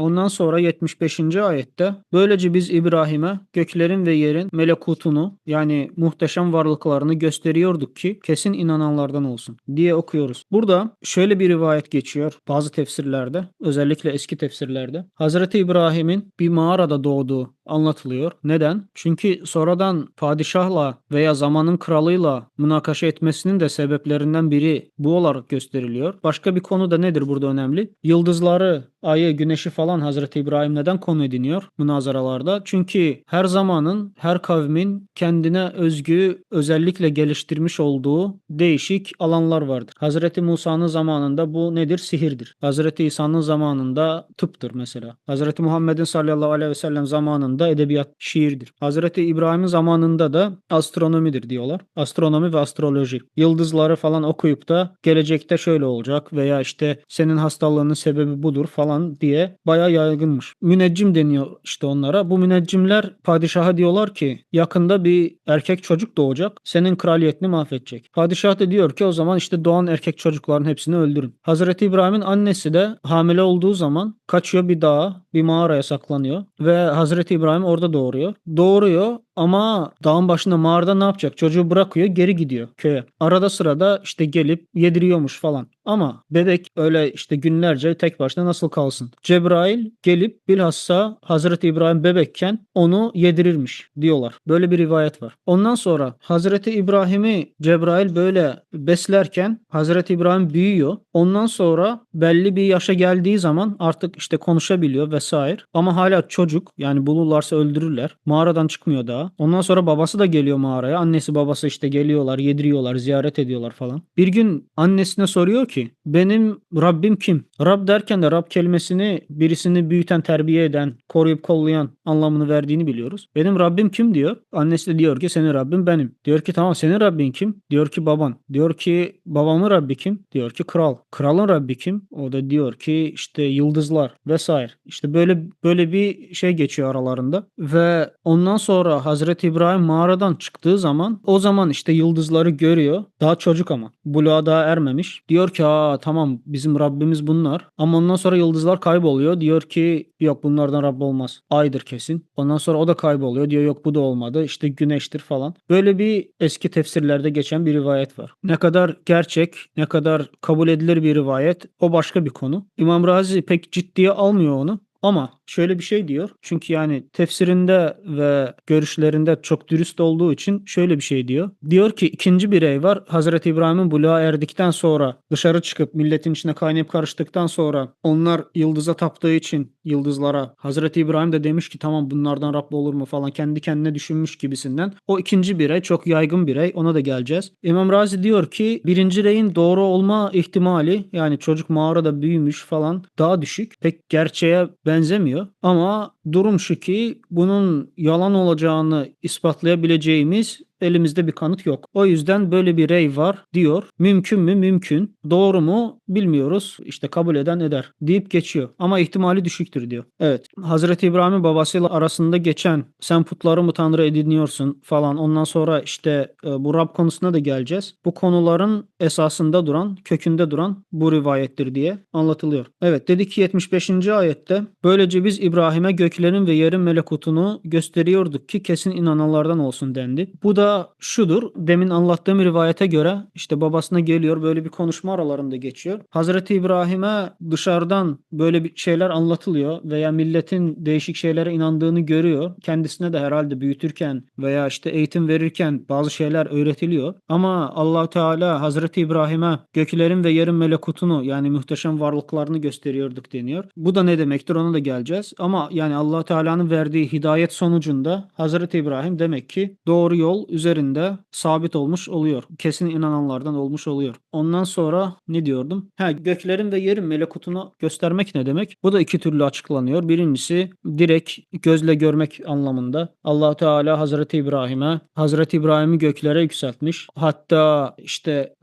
Ondan sonra 75. ayette böylece biz İbrahim'e göklerin ve yerin melekutunu yani muhteşem varlıklarını gösteriyorduk ki kesin inananlardan olsun diye okuyoruz. Burada şöyle bir rivayet geçiyor bazı tefsirlerde özellikle eski tefsirlerde. Hazreti İbrahim'in bir mağarada doğduğu anlatılıyor. Neden? Çünkü sonradan padişahla veya zamanın kralıyla münakaşa etmesinin de sebeplerinden biri bu olarak gösteriliyor. Başka bir konu da nedir burada önemli? Yıldızları, ayı, güneşi falan Hazreti İbrahim neden konu ediniyor münazaralarda? Çünkü her zamanın, her kavmin kendine özgü özellikle geliştirmiş olduğu değişik alanlar vardır. Hazreti Musa'nın zamanında bu nedir? Sihirdir. Hazreti İsa'nın zamanında tıptır mesela. Hazreti Muhammed'in sallallahu aleyhi ve sellem zamanında edebiyat, şiirdir. Hazreti İbrahim'in zamanında da astronomidir diyorlar. Astronomi ve astroloji. Yıldızları falan okuyup da gelecekte şöyle olacak veya işte senin hastalığının sebebi budur falan diye bayağı yaygınmış. Müneccim deniyor işte onlara. Bu müneccimler padişaha diyorlar ki yakında bir erkek çocuk doğacak. Senin kraliyetini mahvedecek. Padişah da diyor ki o zaman işte doğan erkek çocukların hepsini öldürün. Hazreti İbrahim'in annesi de hamile olduğu zaman kaçıyor bir dağa, bir mağaraya saklanıyor ve Hazreti İbrahim orada doğuruyor. Doğuruyor ama dağın başında mağarada ne yapacak? Çocuğu bırakıyor geri gidiyor köye. Arada sırada işte gelip yediriyormuş falan. Ama bebek öyle işte günlerce tek başına nasıl kalsın? Cebrail gelip bilhassa Hazreti İbrahim bebekken onu yedirirmiş diyorlar. Böyle bir rivayet var. Ondan sonra Hazreti İbrahim'i Cebrail böyle beslerken Hazreti İbrahim büyüyor. Ondan sonra belli bir yaşa geldiği zaman artık işte konuşabiliyor vesaire. Ama hala çocuk yani bulurlarsa öldürürler. Mağaradan çıkmıyor daha. Ondan sonra babası da geliyor mağaraya. Annesi babası işte geliyorlar, yediriyorlar, ziyaret ediyorlar falan. Bir gün annesine soruyor ki benim Rabbim kim? Rab derken de Rab kelimesini birisini büyüten, terbiye eden, koruyup kollayan anlamını verdiğini biliyoruz. Benim Rabbim kim diyor. Annesi de diyor ki senin Rabbin benim. Diyor ki tamam senin Rabbin kim? Diyor ki baban. Diyor ki babamın Rabbi kim? Diyor ki kral. Kralın Rabbi kim? O da diyor ki işte yıldızlar vesaire. İşte böyle böyle bir şey geçiyor aralarında ve ondan sonra Hazreti İbrahim mağaradan çıktığı zaman o zaman işte yıldızları görüyor. Daha çocuk ama. Buluğa daha ermemiş. Diyor ki aa tamam bizim Rabbimiz bunlar. Ama ondan sonra yıldızlar kayboluyor. Diyor ki yok bunlardan Rabb olmaz. Aydır kesin. Ondan sonra o da kayboluyor. Diyor yok bu da olmadı. İşte güneştir falan. Böyle bir eski tefsirlerde geçen bir rivayet var. Ne kadar gerçek, ne kadar kabul edilir bir rivayet o başka bir konu. İmam Razi pek ciddiye almıyor onu. Ama şöyle bir şey diyor. Çünkü yani tefsirinde ve görüşlerinde çok dürüst olduğu için şöyle bir şey diyor. Diyor ki ikinci birey var. Hazreti İbrahim'in buluğa erdikten sonra dışarı çıkıp milletin içine kaynayıp karıştıktan sonra onlar yıldıza taptığı için yıldızlara Hazreti İbrahim de demiş ki tamam bunlardan Rab olur mu falan kendi kendine düşünmüş gibisinden. O ikinci birey çok yaygın birey ona da geleceğiz. İmam Razi diyor ki birinci reyin doğru olma ihtimali yani çocuk mağarada büyümüş falan daha düşük. Pek gerçeğe benzemiyor. Ama durum şu ki bunun yalan olacağını ispatlayabileceğimiz elimizde bir kanıt yok. O yüzden böyle bir rey var diyor. Mümkün mü? Mümkün. Doğru mu? Bilmiyoruz. İşte kabul eden eder deyip geçiyor. Ama ihtimali düşüktür diyor. Evet. Hazreti İbrahim'in babasıyla arasında geçen sen putları mı tanrı ediniyorsun falan. Ondan sonra işte e, bu Rab konusuna da geleceğiz. Bu konuların esasında duran, kökünde duran bu rivayettir diye anlatılıyor. Evet dedi ki 75. ayette böylece biz İbrahim'e göklerin ve yerin melekutunu gösteriyorduk ki kesin inananlardan olsun dendi. Bu da şudur. Demin anlattığım rivayete göre işte babasına geliyor böyle bir konuşma aralarında geçiyor. Hazreti İbrahim'e dışarıdan böyle bir şeyler anlatılıyor veya milletin değişik şeylere inandığını görüyor. Kendisine de herhalde büyütürken veya işte eğitim verirken bazı şeyler öğretiliyor. Ama allah Teala Hazreti İbrahim'e göklerin ve yerin melekutunu yani muhteşem varlıklarını gösteriyorduk deniyor. Bu da ne demektir ona da geleceğiz. Ama yani allah Teala'nın verdiği hidayet sonucunda Hazreti İbrahim demek ki doğru yol üzerinde sabit olmuş oluyor. Kesin inananlardan olmuş oluyor. Ondan sonra ne diyordum? Ha, göklerin ve yerin melekutunu göstermek ne demek? Bu da iki türlü açıklanıyor. Birincisi direkt gözle görmek anlamında. allah Teala Hazreti İbrahim'e Hazreti İbrahim'i göklere yükseltmiş. Hatta işte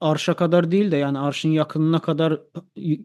arşa kadar değil de yani arşın yakınına kadar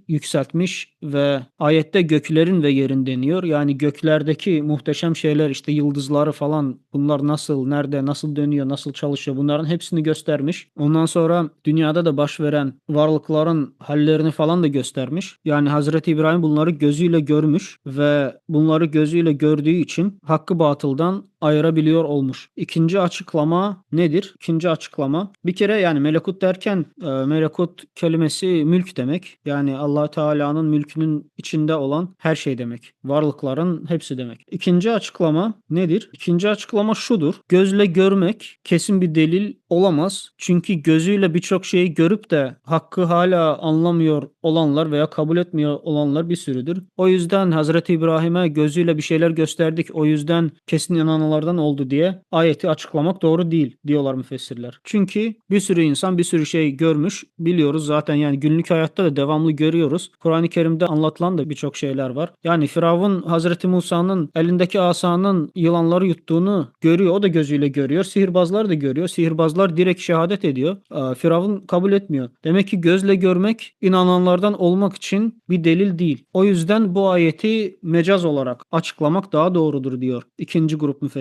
yükseltmiş ve ayette göklerin ve yerin deniyor. Yani göklerdeki muhteşem şeyler işte yıldızları falan bunlar nasıl, nerede, nasıl nasıl dönüyor, nasıl çalışıyor bunların hepsini göstermiş. Ondan sonra dünyada da baş veren varlıkların hallerini falan da göstermiş. Yani Hazreti İbrahim bunları gözüyle görmüş ve bunları gözüyle gördüğü için hakkı batıldan ayırabiliyor olmuş. İkinci açıklama nedir? İkinci açıklama bir kere yani melekut derken e, melekut kelimesi mülk demek. Yani allah Teala'nın mülkünün içinde olan her şey demek. Varlıkların hepsi demek. İkinci açıklama nedir? İkinci açıklama şudur. Gözle görmek kesin bir delil olamaz. Çünkü gözüyle birçok şeyi görüp de hakkı hala anlamıyor olanlar veya kabul etmiyor olanlar bir sürüdür. O yüzden Hazreti İbrahim'e gözüyle bir şeyler gösterdik. O yüzden kesin inananlardan oldu diye ayeti açıklamak doğru değil diyorlar müfessirler. Çünkü bir sürü insan bir sürü şey görmüş. Biliyoruz zaten yani günlük hayatta da devamlı görüyoruz. Kur'an-ı Kerim'de anlatılan da birçok şeyler var. Yani Firavun Hazreti Musa'nın elindeki asanın yılanları yuttuğunu görüyor. O da gözüyle görüyor. Sihirbazlar da görüyor. Sihirbazlar direkt şehadet ediyor. Firavun kabul etmiyor. Demek ki gözle görmek inananlardan olmak için bir delil değil. O yüzden bu ayeti mecaz olarak açıklamak daha doğrudur diyor ikinci grup müfessirler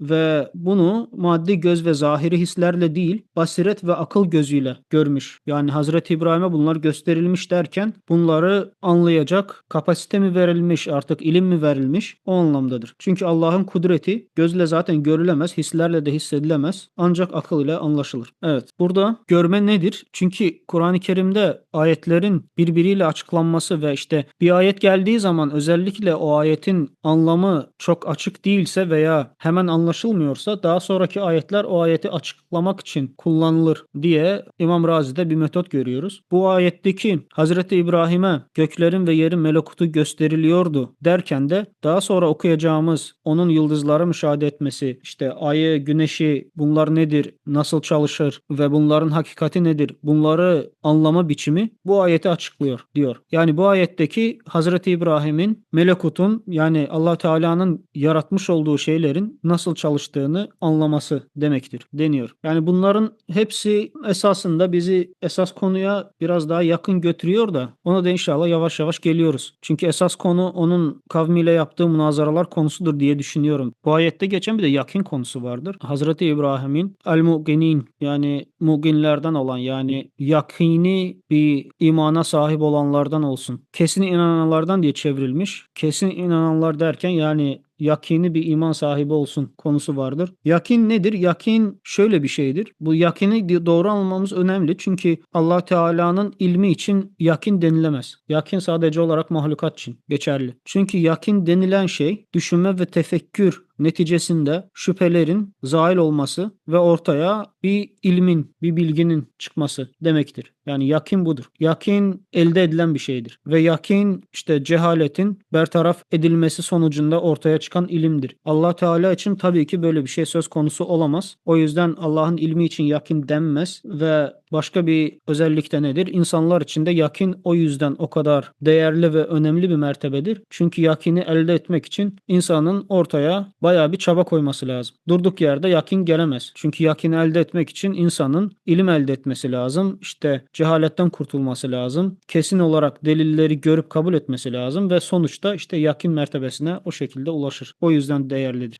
ve bunu maddi göz ve zahiri hislerle değil basiret ve akıl gözüyle görmüş. Yani Hazreti İbrahim'e bunlar gösterilmiş derken bunları anlayacak kapasite mi verilmiş artık ilim mi verilmiş o anlamdadır. Çünkü Allah'ın kudreti gözle zaten görülemez hislerle de hissedilemez ancak akıl ile anlaşılır. Evet burada görme nedir? Çünkü Kur'an-ı Kerim'de ayetlerin birbiriyle açıklanması ve işte bir ayet geldiği zaman özellikle o ayetin anlamı çok açık değilse veya hemen anlaşılmıyorsa daha sonraki ayetler o ayeti açıklamak için kullanılır diye İmam Razi'de bir metot görüyoruz. Bu ayetteki Hazreti İbrahim'e göklerin ve yerin melekutu gösteriliyordu derken de daha sonra okuyacağımız onun yıldızları müşahede etmesi, işte ayı, güneşi bunlar nedir, nasıl çalışır ve bunların hakikati nedir bunları anlama biçimi bu ayeti açıklıyor diyor. Yani bu ayetteki Hazreti İbrahim'in melekutun yani Allah Teala'nın yaratmış olduğu şeylerin nasıl çalıştığını anlaması demektir deniyor. Yani bunların hepsi esasında bizi esas konuya biraz daha yakın götürüyor da ona da inşallah yavaş yavaş geliyoruz. Çünkü esas konu onun kavmiyle yaptığı münazaralar konusudur diye düşünüyorum. Bu ayette geçen bir de yakin konusu vardır. Hazreti İbrahim'in el-muginin yani muginlerden olan yani yakini bir imana sahip olanlardan olsun. Kesin inananlardan diye çevrilmiş. Kesin inananlar derken yani yakini bir iman sahibi olsun konusu vardır. Yakin nedir? Yakin şöyle bir şeydir. Bu yakini doğru anlamamız önemli. Çünkü Allah Teala'nın ilmi için yakin denilemez. Yakin sadece olarak mahlukat için geçerli. Çünkü yakin denilen şey düşünme ve tefekkür neticesinde şüphelerin zail olması ve ortaya bir ilmin, bir bilginin çıkması demektir. Yani yakin budur. Yakin elde edilen bir şeydir. Ve yakin işte cehaletin bertaraf edilmesi sonucunda ortaya çıkan ilimdir. Allah Teala için tabii ki böyle bir şey söz konusu olamaz. O yüzden Allah'ın ilmi için yakin denmez ve başka bir özellik de nedir? İnsanlar için de yakin o yüzden o kadar değerli ve önemli bir mertebedir. Çünkü yakini elde etmek için insanın ortaya bayağı bir çaba koyması lazım. Durduk yerde yakin gelemez. Çünkü yakin elde etmek için insanın ilim elde etmesi lazım. İşte cehaletten kurtulması lazım. Kesin olarak delilleri görüp kabul etmesi lazım ve sonuçta işte yakin mertebesine o şekilde ulaşır. O yüzden değerlidir.